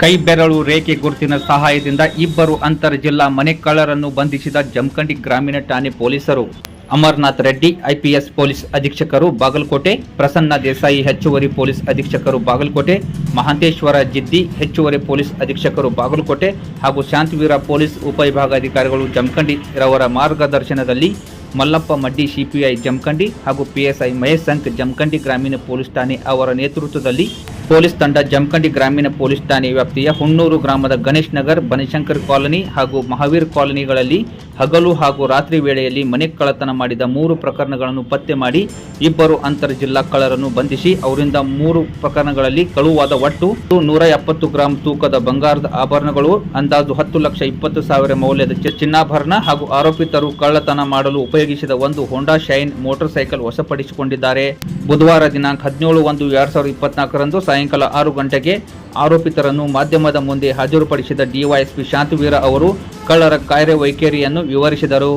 ಕೈ ಬೆರಳು ರೇಖೆ ಗುರುತಿನ ಸಹಾಯದಿಂದ ಇಬ್ಬರು ಅಂತರ್ ಜಿಲ್ಲಾ ಮನೆ ಕಳ್ಳರನ್ನು ಬಂಧಿಸಿದ ಜಮಖಂಡಿ ಗ್ರಾಮೀಣ ಠಾಣೆ ಪೊಲೀಸರು. ಅಮರ್ನಾಥ್ ರೆಡ್ಡಿ, ಐಪಿಎಸ್ ಪೊಲೀಸ್ ಅಧೀಕ್ಷಕರು ಬಾಗಲಕೋಟೆ, ಪ್ರಸನ್ನ ದೇಸಾಯಿ ಹೆಚ್ಚುವರಿ ಪೊಲೀಸ್ ಅಧೀಕ್ಷಕರು ಬಾಗಲಕೋಟೆ, ಮಹಾಂತೇಶ್ವರ ಜಿದ್ದಿ ಹೆಚ್ಚುವರಿ ಪೊಲೀಸ್ ಅಧೀಕ್ಷಕರು ಬಾಗಲಕೋಟೆ ಹಾಗೂ ಶಾಂತಿವೀರ ಪೊಲೀಸ್ ಉಪವಿಭಾಗಾಧಿಕಾರಿಗಳು ಜಮಖಂಡಿ ರವರ ಮಾರ್ಗದರ್ಶನದಲ್ಲಿ ಮಲ್ಲಪ್ಪ ಮಡ್ಡಿ ಸಿಪಿಐ ಜಮಖಂಡಿ ಹಾಗೂ ಪಿಎಸ್ಐ ಮಹೇಶ್ ಸಂಕ್ ಜಮಖಂಡಿ ಗ್ರಾಮೀಣ ಪೊಲೀಸ್ ಠಾಣೆ ಅವರ ನೇತೃತ್ವದಲ್ಲಿ ಪೊಲೀಸ್ ತಂಡ ಜಮಖಂಡಿ ಗ್ರಾಮೀಣ ಪೊಲೀಸ್ ಠಾಣೆ ವ್ಯಾಪ್ತಿಯ ಹುಣ್ಣೂರು ಗ್ರಾಮದ ಗಣೇಶ್ ನಗರ್, ಬನಶಂಕರ್ ಕಾಲೋನಿ ಹಾಗೂ ಮಹಾವೀರ್ ಕಾಲನಿಗಳಲ್ಲಿ ಹಗಲು ಹಾಗೂ ರಾತ್ರಿ ವೇಳೆಯಲ್ಲಿ ಮನೆ ಕಳ್ಳತನ ಮಾಡಿದ ಮೂರು ಪ್ರಕರಣಗಳನ್ನು ಪತ್ತೆ ಮಾಡಿ ಇಬ್ಬರು ಅಂತರ್ ಜಿಲ್ಲಾ ಕಳ್ಳರನ್ನು ಬಂಧಿಸಿ ಅವರಿಂದ ಮೂರು ಪ್ರಕರಣಗಳಲ್ಲಿ ಕಳುವಾದ ಒಟ್ಟು ನೂರ ಎಪ್ಪತ್ತು ಗ್ರಾಂ ತೂಕದ ಬಂಗಾರದ ಆಭರಣಗಳು, ಅಂದಾಜು ಹತ್ತು ಲಕ್ಷ ಇಪ್ಪತ್ತು ಸಾವಿರ ಮೌಲ್ಯದ ಚಿನ್ನಾಭರಣ ಹಾಗೂ ಆರೋಪಿತರು ಕಳ್ಳತನ ಮಾಡಲು ಉಪಯೋಗಿಸಿದ ಒಂದು ಹೋಂಡಾ ಶೈನ್ ಮೋಟಾರ್ ಸೈಕಲ್ ವಶಪಡಿಸಿಕೊಂಡಿದ್ದಾರೆ. ಬುಧವಾರ ದಿನಾಂಕ ಹದಿನೇಳು ಒಂದು ಎರಡ್ ಸಾವಿರದ ಇಪ್ಪತ್ನಾಲ್ಕರಂದು ಸಾಯಂಕಾಲ ಆರು ಗಂಟೆಗೆ ಆರೋಪಿತರನ್ನು ಮಾಧ್ಯಮದ ಮುಂದೆ ಹಾಜರುಪಡಿಸಿದ ಡಿವೈಎಸ್ಪಿ ಶಾಂತವೀರ ಅವರು ಕಳ್ಳರ ಕಾರ್ಯವೈಖರಿಯನ್ನು ವಿವರಿಸಿದರು.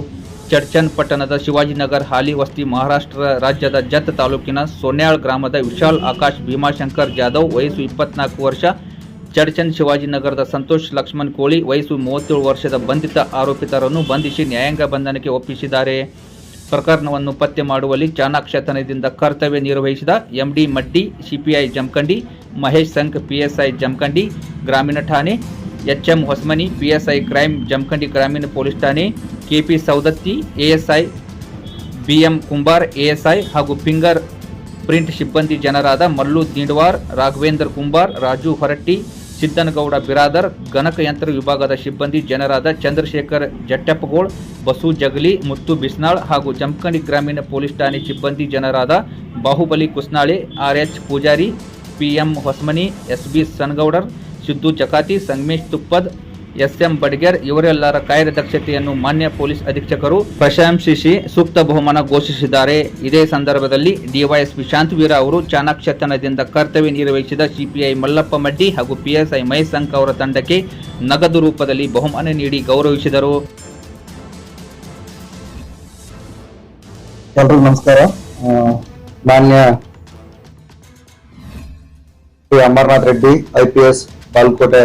ಚರ್ಚನ್ ಪಟ್ಟಣದ ಶಿವಾಜಿನಗರ್ ಹಾಲಿ ವಸ್ತಿ ಮಹಾರಾಷ್ಟ್ರ ರಾಜ್ಯದ ಜತ್ ತಾಲೂಕಿನ ಸೋನ್ಯಾಳ್ ಗ್ರಾಮದ ವಿಶಾಲ್ ಆಕಾಶ್ ಭೀಮಾಶಂಕರ್ ಜಾಧವ್ ವಯಸ್ಸು ಇಪ್ಪತ್ನಾಲ್ಕು ವರ್ಷ, ಚರ್ಚನ್ ಶಿವಾಜಿನಗರದ ಸಂತೋಷ್ ಲಕ್ಷ್ಮಣ್ ಕೋಳಿ ವಯಸ್ಸು ಮೂವತ್ತೇಳು ವರ್ಷದ ಬಂಧಿತ ಆರೋಪಿತರನ್ನು ಬಂಧಿಸಿ ನ್ಯಾಯಾಂಗ ಬಂಧನಕ್ಕೆ ಒಪ್ಪಿಸಿದ್ದಾರೆ. ಪ್ರಕರಣವನ್ನು ಪತ್ತೆ ಮಾಡುವಲ್ಲಿ ಚಾಣಾಕ್ಷತನದಿಂದ ಕರ್ತವ್ಯ ನಿರ್ವಹಿಸಿದ MD Maddi, CPI Jamakhandi, Mahesh Sangh, PSI Jamakhandi, ಗ್ರಾಮೀಣ ಠಾಣೆ HM Hosamani, PSI crime Jamkhandi ಗ್ರಾಮೀಣ ಪೊಲೀಸ್ ಠಾಣೆ, KP Saundatti ASI, BM Kumbar, ASI ಹಾಗೂ ಫಿಂಗರ್ ಪ್ರಿಂಟ್ ಸಿಬ್ಬಂದಿ ಜನರಾದ ಮಲ್ಲು ದಿಂಡ್ವಾರ್, ರಾಘವೇಂದ್ರ ಕುಂಬಾರ್, ರಾಜು ಹೊರಟ್ಟಿ, ಸಿದ್ದನಗೌಡ ಬಿರಾದರ್ ಗಣಕಯಂತ್ರ ವಿಭಾಗದ ಸಿಬ್ಬಂದಿ ಜನರಾದ ಚಂದ್ರಶೇಖರ್ ಜಟ್ಟಪ್ಪಗೋಳ್, ಬಸು ಜಗಲಿ, ಮುತ್ತು ಬಿಸ್ನಾಳ್ ಹಾಗೂ ಜಮಖಂಡಿ ಗ್ರಾಮೀಣ ಪೊಲೀಸ್ ಠಾಣೆ ಸಿಬ್ಬಂದಿ ಜನರಾದ Bahubali Kusnale, R H Pujari, PM Hosamani, S B Sanagoudar Siddu Chakati, Sangamesh Tuppad S M Badiger ಇವರೆಲ್ಲರ ಕಾರ್ಯದಕ್ಷತೆಯನ್ನು ಮಾನ್ಯ ಪೊಲೀಸ್ ಅಧೀಕ್ಷಕರು ಪ್ರಶಂಸಿಸಿ ಸೂಕ್ತ ಬಹುಮಾನ ಘೋಷಿಸಿದ್ದಾರೆ. ಇದೇ ಸಂದರ್ಭದಲ್ಲಿ ಡಿವೈಎಸ್ಪಿ ಶಾಂತವೀರ ಅವರು ಚಾಣಾಕ್ಷತನದಿಂದ ಕರ್ತವ್ಯ ನಿರ್ವಹಿಸಿದ ಸಿಪಿಐ ಮಲ್ಲಪ್ಪ ಮಡ್ಡಿ ಹಾಗೂ ಪಿಎಸ್ಐ ಮಹೇಶ್ ಸಂಕ ಅವರ ತಂಡಕ್ಕೆ ನಗದು ರೂಪದಲ್ಲಿ ಬಹುಮಾನ ನೀಡಿ ಗೌರವಿಸಿದರು. ಎಲ್ರಿಗೂ ನಮಸ್ಕಾರ. ಮಾನ್ಯ Shri Amarnath Reddy, I P S Balkote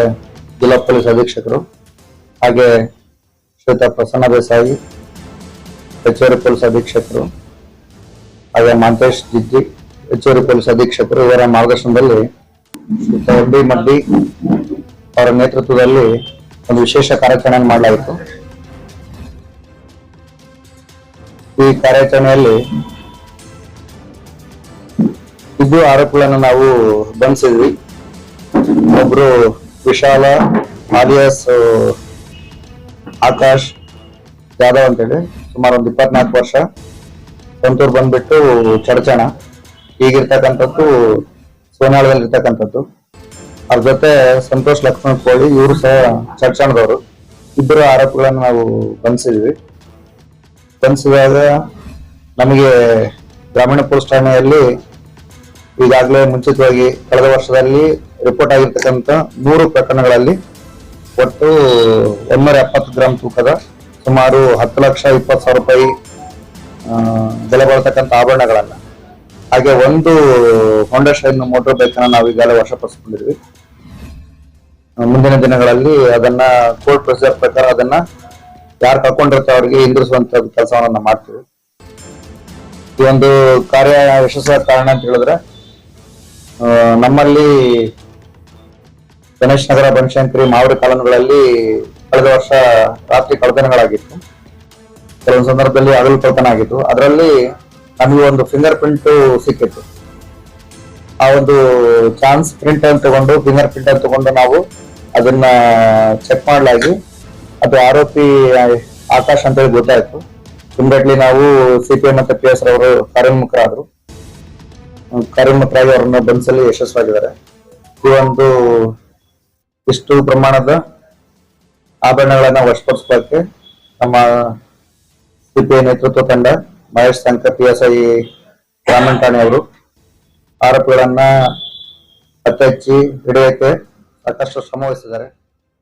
ಜಿಲ್ಲಾ ಪೊಲೀಸ್ ಅಧೀಕ್ಷಕರು ಹಾಗೆ ಶ್ವೇತಾ ಪ್ರಸನ್ನ ದೇಸಾಯಿ ಹೆಚ್ಚುವರಿ ಪೊಲೀಸ್ ಅಧೀಕ್ಷಕರು ಹಾಗೆ ಮಾಂತೇಶ್ ಜಿಜ್ಜಿ, ಹೆಚ್ಚುವರಿ ಪೊಲೀಸ್ ಅಧೀಕ್ಷಕರು ಇವರ ಮಾರ್ಗದರ್ಶನದಲ್ಲಿ ಎಂ ಮಡ್ಡಿ ಅವರ ನೇತೃತ್ವದಲ್ಲಿ ಒಂದು ವಿಶೇಷ ಕಾರ್ಯಾಚರಣೆ ಮಾಡಲಾಯಿತು ಈ ಕಾರ್ಯಾಚರಣೆಯಲ್ಲಿ ಇಬ್ಬರು ಆರೋಪಿಗಳನ್ನು ನಾವು ಬಂಧಿಸಿದ್ವಿ. ಒಬ್ರು ವಿಶಾಲ ಆಲಿಯಾಸ್ ಆಕಾಶ್ ಜಾಧವ್ ಅಂತೇಳಿ, ಸುಮಾರು ಒಂದು ಇಪ್ಪತ್ನಾಲ್ಕು ವರ್ಷ. ಸ್ವಂತೂರು ಬಂದ್ಬಿಟ್ಟು ಚಡಚಣ. ಈಗಿರ್ತಕ್ಕಂಥದ್ದು ಸೋನಾಳದಲ್ಲಿ ಇರ್ತಕ್ಕಂಥದ್ದು ಅವ್ರ ಜೊತೆ ಸಂತೋಷ್ ಲಕ್ಷ್ಮಣ್ ಕೋಳಿ, ಇವರು ಸಹ ಚಡಚಣದವರು. ಇಬ್ಬರು ಆರೋಪಿಗಳನ್ನು ನಾವು ಬಂಧಿಸಿದ್ವಿ. ಬಂಧಿಸಿದಾಗ ನಮಗೆ ಗ್ರಾಮೀಣ ಪೊಲೀಸ್ ಠಾಣೆಯಲ್ಲಿ ಈಗಾಗಲೇ ಮುಂಚಿತವಾಗಿ ಕಳೆದ ವರ್ಷದಲ್ಲಿ ರಿಪೋರ್ಟ್ ಆಗಿರ್ತಕ್ಕಂಥ ಮೂರು ಪ್ರಕರಣಗಳಲ್ಲಿ ಒಟ್ಟು ಒಂದೂರ ಎಪ್ಪತ್ತು ಗ್ರಾಮ್ ತೂಕದ ಸುಮಾರು ಹತ್ತು ಲಕ್ಷ ಇಪ್ಪತ್ತು ಸಾವಿರ ರೂಪಾಯಿ ಬೆಲೆ ಆಭರಣಗಳನ್ನ. ಹಾಗೆ ಒಂದು ಫೌಂಡೇಶನ್ ಶೈನ್ ಮೋಟರ್ ಬೈಕ್ ಅನ್ನ ನಾವು ಈಗಾಗಲೇ ವಶಪಡಿಸಿಕೊಂಡಿದ್ವಿ ಮುಂದಿನ ದಿನಗಳಲ್ಲಿ ಅದನ್ನ ಕೋರ್ಟ್ ಪ್ರೊಸೀಜರ್ ಪ್ರಕಾರ ಅದನ್ನ ಯಾರು ಕಳ್ಕೊಂಡಿರ್ತಾರೆ ಅವರಿಗೆ ಹಿಂದಿರಿಸುವಂತ ಕೆಲಸವನ್ನ ಮಾಡ್ತೀವಿ. ಈ ಒಂದು ಕಾರ್ಯ ಯಶಸ್ವ ಕಾರಣ ಅಂತ ಹೇಳಿದ್ರೆ ನಮ್ಮಲ್ಲಿ ಗಣೇಶ್ ನಗರ ಬನಶಂಕರಿ ಮಾವಡಿ ಕಾಲನಗಳಲ್ಲಿ ಕಳೆದ ವರ್ಷ ರಾತ್ರಿ ಕಳ್ಳತನಗಳಾಗಿತ್ತು. ಕೆಲವೊಂದು ಸಂದರ್ಭದಲ್ಲಿ ಹಗಲು ಕಳ್ಳತನ ಆಗಿತ್ತು ಅದರಲ್ಲಿ ನಮಗೆ ಒಂದು ಫಿಂಗರ್ ಪ್ರಿಂಟ್ ಸಿಕ್ಕಿತ್ತು. ಆ ಒಂದು ಚಾನ್ಸ್ ಪ್ರಿಂಟ್ ಅನ್ನು ತಗೊಂಡು ಫಿಂಗರ್ ಪ್ರಿಂಟ್ ಅನ್ನು ತಗೊಂಡು ನಾವು ಅದನ್ನ ಚೆಕ್ ಮಾಡಲಾಗಿ, ಅದು ಆರೋಪಿ ಆಕಾಶ್ ಅಂತ ಹೇಳಿ ಗೊತ್ತಾಯ್ತು ನಾವು ಸಿಪಿಎಂ ಮತ್ತೆ ಪಿ ಎಸ್ ಅವರು ಕಾರ್ಯೋನ್ಮುಖರಾದ್ರು ಕಾರ್ಯಮುಖರಾಗಿ ಅವರನ್ನ ಬಂಧಿಸಲು ಯಶಸ್ವಾಗಿದ್ದಾರೆ ಈ ಒಂದು ಇಷ್ಟು ಪ್ರಮಾಣದ ಆಭರಣಗಳನ್ನ ವಶಪಡಿಸ್ಕೊಳಕ್ಕೆ ನಮ್ಮ ಸಿಪಿಐ ನೇತೃತ್ವ ತಂಡ ಮಹೇಶ್ ಸಂಕ ಪಿ ಎಸ್ ಐ ಗ್ರಾಮೀಣ ಠಾಣೆಯವರು ಆರೋಪಿಗಳನ್ನ ಪತ್ತೆ ಹಚ್ಚಿ ಹಿಡಿಯಕ್ಕೆ ಸಾಕಷ್ಟು ಶ್ರಮ ವಹಿಸಿದ್ದಾರೆ.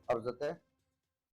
ಅವ್ರ ಜೊತೆ